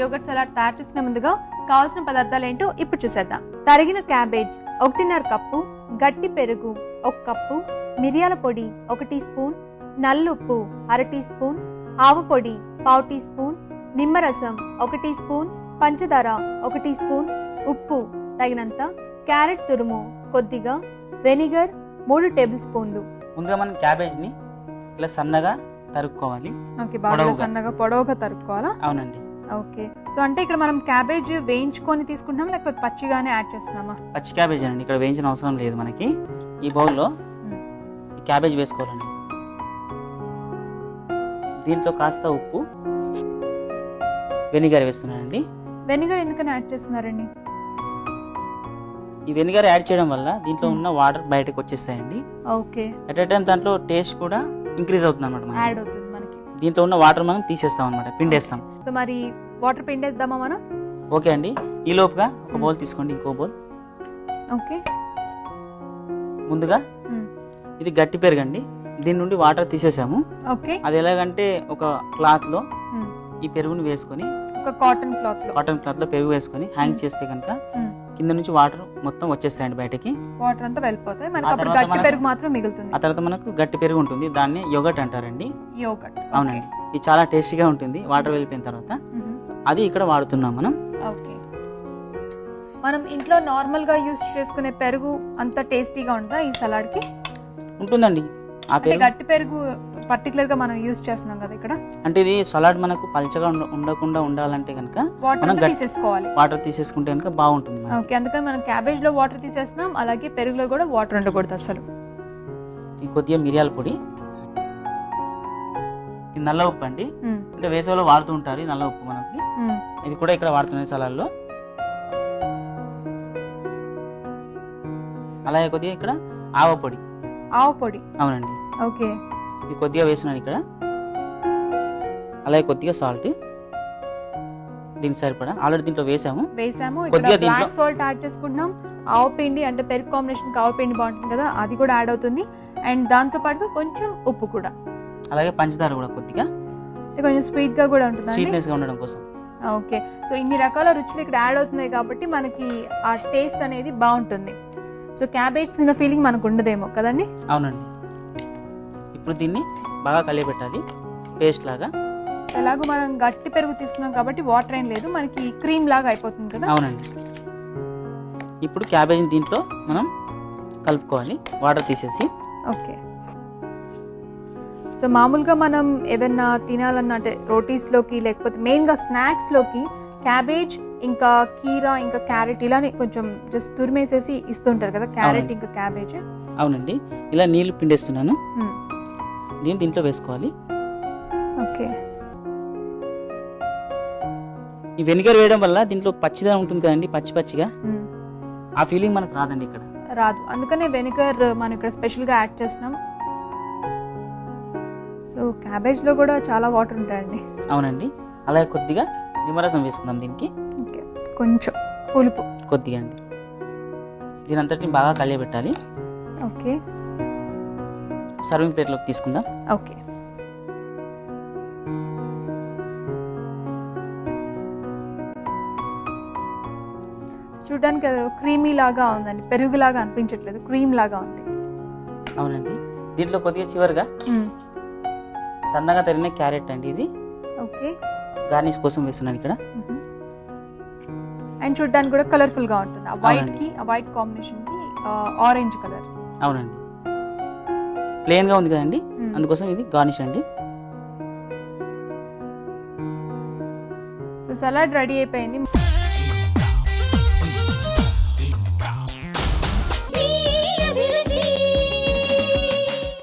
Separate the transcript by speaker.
Speaker 1: Yoghurt salad తయారు చేసుకునే ముందుగా కావాల్సిన పదార్థాలు ఏంటో ఇప్పుడు చూసేద్దాం. తరిగిన క్యాబేజ్ ఒకటిన్నర కప్పు గట్టి పెరుగు ఒక కప్పు మిరియాల పొడి ఒక టీ స్పూన్ నల్లుప్పు అర టీ స్పూన్ ఆవు పొడి పావు టీ స్పూన్ నిమ్మరసం ఒక టీ స్పూన్ పంచదార ఒక టీ స్పూన్ ఉప్పు తగినంత క్యారెట్ తురుము కొద్దిగా వెనిగర్ మూడు టేబుల్ స్పూన్లు.
Speaker 2: ముందుగా మనం క్యాబేజ్ని ఇలా సన్నగా తరుక్కోవాలి.
Speaker 1: ఓకే బాగా
Speaker 2: పొడవుగా.
Speaker 1: సన్నగా పొడవుగా తరుక్కోవాలా?
Speaker 2: అవునండి.
Speaker 1: ఓకే. సో అంటే ఇక్కడ మనం క్యాబేజ్ వేయించుకొని తీసుకుంటున్నామా లేకపోతే పచ్చిగానే యాడ్ చేస్తున్నామా?
Speaker 2: పచ్చి క్యాబేజ్ అండి. ఇక్కడ వేయించిన అవసరం లేదు మనకి. ఈ బౌల్లో క్యాబేజ్ వేసుకోవాలండి. దీంట్లో కాస్త ఉప్పు వెనిగర్ వేస్తున్నానండి.
Speaker 1: వెనిగర్ ఎందుకని యాడ్ చేస్తున్నారండి?
Speaker 2: ఈ వెనిగర్ యాడ్ చేయడం వల్ల దీంట్లో ఉన్న వాటర్ బయటకు వచ్చేస్తాయండి.
Speaker 1: ఓకే.
Speaker 2: అట్ టైం దాంట్లో టేస్ట్ కూడా ఇంక్రీజ్ అవుతుంది అనమాట
Speaker 1: యాడ్ అవుతుంది.
Speaker 2: దీంట్లో ఉన్న వాటర్ మనం తీసేస్తాం అనమాట పిండేస్తాం.
Speaker 1: సో మరి వాటర్ పిండేద్దామా మనం?
Speaker 2: ఓకే అండి. ఈ లోపుగా ఒక బౌల్ తీసుకోండి ఇంకో బౌల్.
Speaker 1: ఓకే.
Speaker 2: ముందుగా. ఇది గట్టి పెరుగండి. దీని నుండి వాటర్ తీసేసాము.
Speaker 1: ఓకే.
Speaker 2: అది ఎలాగంటే ఒక
Speaker 1: క్లాత్లో.
Speaker 2: ఈ పెరుగుని వేసుకొని
Speaker 1: ఒక కాటన్ క్లాత్లో
Speaker 2: కాటన్ క్లాత్లో పెరుగు వేసుకొని హ్యాంగ్ చేస్తే కనుక. కింద నుంచి వాటర్ మొత్తం వచ్చేస్తాయండి బయటకి.
Speaker 1: వాటర్ అంతా వెళ్ళిపోతాయి. మనకి
Speaker 2: ఆ
Speaker 1: అప్పుడు
Speaker 2: తర్వాత
Speaker 1: గట్టి
Speaker 2: మనకు-
Speaker 1: పెరుగు మాత్రం మిగులుతుంది.
Speaker 2: ఆ తర్వాత మనకు గట్టి పెరుగు ఉంటుంది. దాన్ని యోగట్ అంటారండి.
Speaker 1: యోగట్
Speaker 2: అవునండి. ఇది చాలా టేస్టీగా ఉంటుంది. వాటర్ వెళ్ళిపోయిన తర్వాత. అది ఇక్కడ వాడుతున్నాం మనం.
Speaker 1: ఓకే మనం ఇంట్లో నార్మల్గా యూస్ చేసుకునే పెరుగు అంత టేస్టీగా ఉంటుందా ఈ సలాడ్కి
Speaker 2: ఉంటుందండి. ఆ
Speaker 1: అంటే
Speaker 2: పెరుగు
Speaker 1: గట్టి పెరుగు పర్టికులర్గా మనం యూస్ చేస్తున్నాం కదా ఇక్కడ.
Speaker 2: అంటే ఇది సలాడ్ మనకు పల్చగా ఉండ- ఉండకుండా ఉండాలంటే కనుక
Speaker 1: వాటర్ తీసేసుకోవాలి.
Speaker 2: వాటర్ తీసేసుకుంటే కనుక బాగుంటుంది.
Speaker 1: ఓకే అందుకని మనం క్యాబేజ్లో వాటర్ తీసేస్తున్నాం అలాగే పెరుగులో కూడా వాటర్ ఉండకూడదు అసలు.
Speaker 2: ఈ కొద్దిగా మిరియాల పొడి. ఈ నల్ల ఉప్పు అండి.
Speaker 1: మ్మ్.
Speaker 2: అంటే వేసవిలో వాడుతూ ఉంటారు ఈ నల్ల ఉప్పు మనకి.
Speaker 1: మ్మ్.
Speaker 2: ఇది కూడా ఇక్కడ వాడుతున్నాయి సలాడ్లో అలాగే కొద్దిగా ఇక్కడ ఆవ పొడి.
Speaker 1: ఆవు పొడి.
Speaker 2: అవునండి.
Speaker 1: ఓకే
Speaker 2: ఇది కొద్దిగా వేస్తున్నాను ఇక్కడ. అలాగే కొద్దిగా సాల్ట్ దీనికి సరిపడా. ఆల్రెడీ దీంట్లో వేసాము.
Speaker 1: వేసాము.
Speaker 2: కొద్దిగా
Speaker 1: బ్లాక్ సాల్ట్ యాడ్ చేసుకుంటున్నాం. ఆవు పిండి అంటే పెరుగు కాంబినేషన్ ఆవు పిండి బాగుంటుంది కదా అది కూడా యాడ్ అవుతుంది. అండ్ దాంతో పాటు కొంచెం ఉప్పు కూడా.
Speaker 2: అలాగే పంచదార కూడా కొద్దిగా.
Speaker 1: కొంచెం స్వీట్గా కూడా ఉంటుంది
Speaker 2: స్వీట్నెస్గా ఉండడం కోసం.
Speaker 1: ఓకే. సో ఇన్ని రకాల రుచులు ఇక్కడ యాడ్ అవుతున్నాయి కాబట్టి మనకి ఆ టేస్ట్ అనేది బాగుంటుంది. సో క్యాబేజ్ తిన్న ఫీలింగ్ మనకు ఉండదేమో కదండి?
Speaker 2: అవునండి. ఇప్పుడు దీన్ని బాగా కలియబెట్టాలి. పేస్ట్ లాగా.
Speaker 1: ఎలాగో మనం గట్టి పెరుగు తీసుకున్నాం కాబట్టి వాటర్ ఏం లేదు. మనకి క్రీమ్ లాగా అయిపోతుంది కదా?
Speaker 2: అవునండి. ఇప్పుడు క్యాబేజీని దీంట్లో మనం కలుపుకోవాలి. వాటర్ తీసేసి.
Speaker 1: ఓకే. సో మామూలుగా మనం ఏదన్నా తినాలన్నా అంటే రోటీస్లోకి లేకపోతే మెయిన్గా స్నాక్స్లోకి క్యాబేజ్ ఇంకా కీరా ఇంకా క్యారెట్ ఇలానే కొంచెం జస్ట్ తురిమేసేసి ఇస్తుంటారు కదా? క్యారెట్. ఇంకా క్యాబేజ్.
Speaker 2: అవునండి. ఇలా నీళ్ళు పిండేస్తున్నాను. దీన్ని దీంట్లో వేసుకోవాలి.
Speaker 1: ఓకే.
Speaker 2: ఈ వెనిగర్ వేయడం వల్ల దీంట్లో పచ్చిదనం ఉంటుంది కదండి పచ్చి పచ్చిగా. ఆ ఫీలింగ్ మనకు రాదండి ఇక్కడ.
Speaker 1: రాదు. అందుకనే వెనిగర్ మనం ఇక్కడ స్పెషల్గా యాడ్ చేస్తున్నాం. సో క్యాబేజ్లో కూడా చాలా వాటర్ ఉంటాయండి.
Speaker 2: అవునండి. అలాగే కొద్దిగా నిమ్మరసం వేసుకుందాం దీనికి.
Speaker 1: ఓకే. కొంచెం పులుపు.
Speaker 2: కొద్దిగా అండి. దీని అంతటిని బాగా కలియబెట్టాలి.
Speaker 1: ఓకే.
Speaker 2: సర్వింగ్ ప్లేట్లోకి తీసుకుందాం.
Speaker 1: ఓకే. చూడడానికి క్రీమీ లాగా ఉందండి పెరుగు లాగా అనిపించట్లేదు క్రీమ్ లాగా ఉంది.
Speaker 2: అవునండి. దీంట్లో కొద్దిగా చివరిగా సన్నగా తరిగిన క్యారెట్ అండి ఇది.
Speaker 1: ఓకే.
Speaker 2: గార్నిష్ కోసం వేస్తున్నాను ఇక్కడ.
Speaker 1: అండ్ చూడడానికి కూడా కలర్ఫుల్గా ఉంటుంది. ఆ వైట్. కి ఆ వైట్ కాంబినేషన్కి ఆరెంజ్ కలర్.
Speaker 2: అవునండి. ప్లెయిన్గా ఉంది కదండి. అందుకోసం ఇది గార్నిష్ అండి.
Speaker 1: సో సలాడ్ రెడీ అయిపోయింది.